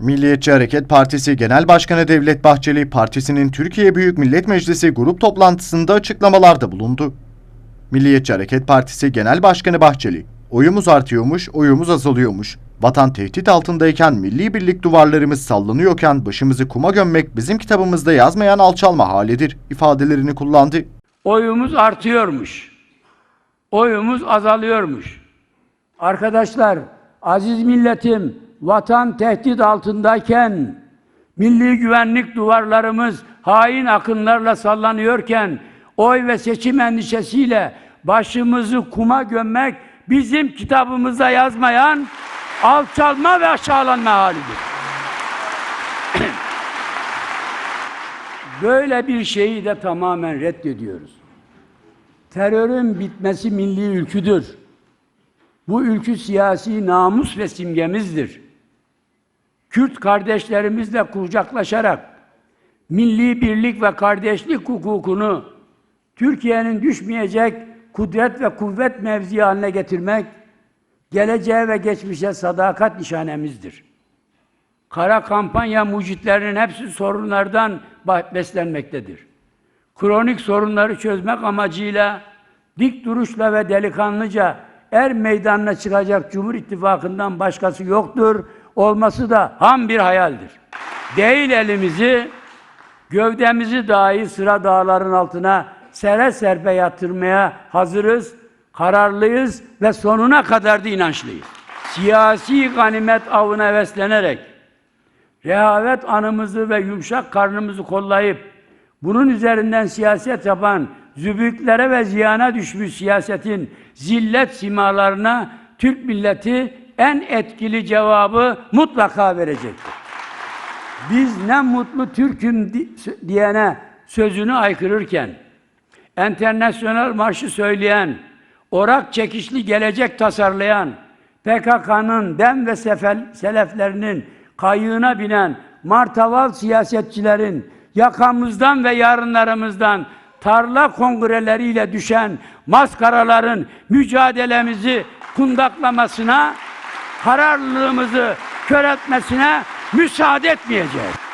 Milliyetçi Hareket Partisi Genel Başkanı Devlet Bahçeli, partisinin Türkiye Büyük Millet Meclisi grup toplantısında açıklamalarda bulundu. Milliyetçi Hareket Partisi Genel Başkanı Bahçeli, oyumuz artıyormuş, oyumuz azalıyormuş. Vatan tehdit altındayken milli birlik duvarlarımız sallanıyorken başımızı kuma gömmek bizim kitabımızda yazmayan alçalma halidir ifadelerini kullandı. oyumuz artıyormuş. Oyumuz azalıyormuş. Arkadaşlar, aziz milletim, vatan tehdit altındayken, milli güvenlik duvarlarımız hain akınlarla sallanıyorken, oy ve seçim endişesiyle başımızı kuma gömmek bizim kitabımızda yazmayan alçalma ve aşağılanma halidir. Böyle bir şeyi de tamamen reddediyoruz. Terörün bitmesi milli ülküdür. Bu ülkü siyasi namus ve simgemizdir. Kürt kardeşlerimizle kucaklaşarak milli birlik ve kardeşlik hukukunu Türkiye'nin düşmeyecek kudret ve kuvvet mevzii haline getirmek, geleceğe ve geçmişe sadakat nişanemizdir. Kara kampanya mucitlerinin hepsi sorunlardan beslenmektedir. Kronik sorunları çözmek amacıyla dik duruşla ve delikanlıca er meydanına çıkacak Cumhur İttifakı'ndan başkası yoktur. Olması da ham bir hayaldir. Değil elimizi, gövdemizi dahi sıra dağların altına sere serpe yatırmaya hazırız, kararlıyız ve sonuna kadar da inançlıyız. Siyasi ganimet avına heveslenerek rehavet anımızı ve yumuşak karnımızı kollayıp bunun üzerinden siyaset yapan zübüklere ve ziyana düşmüş siyasetin zillet simalarına Türk milleti en etkili cevabı mutlaka verecektir. Biz ne mutlu Türk'üm di- diyene sözünü aykırırken, enternasyonel marşı söyleyen, orak çekişli gelecek tasarlayan, PKK'nın dem ve sefel, seleflerinin kayığına binen martaval siyasetçilerin yakamızdan ve yarınlarımızdan tarla kongreleriyle düşen maskaraların mücadelemizi kundaklamasına, kararlılığımızı kör etmesine müsaade etmeyeceğiz.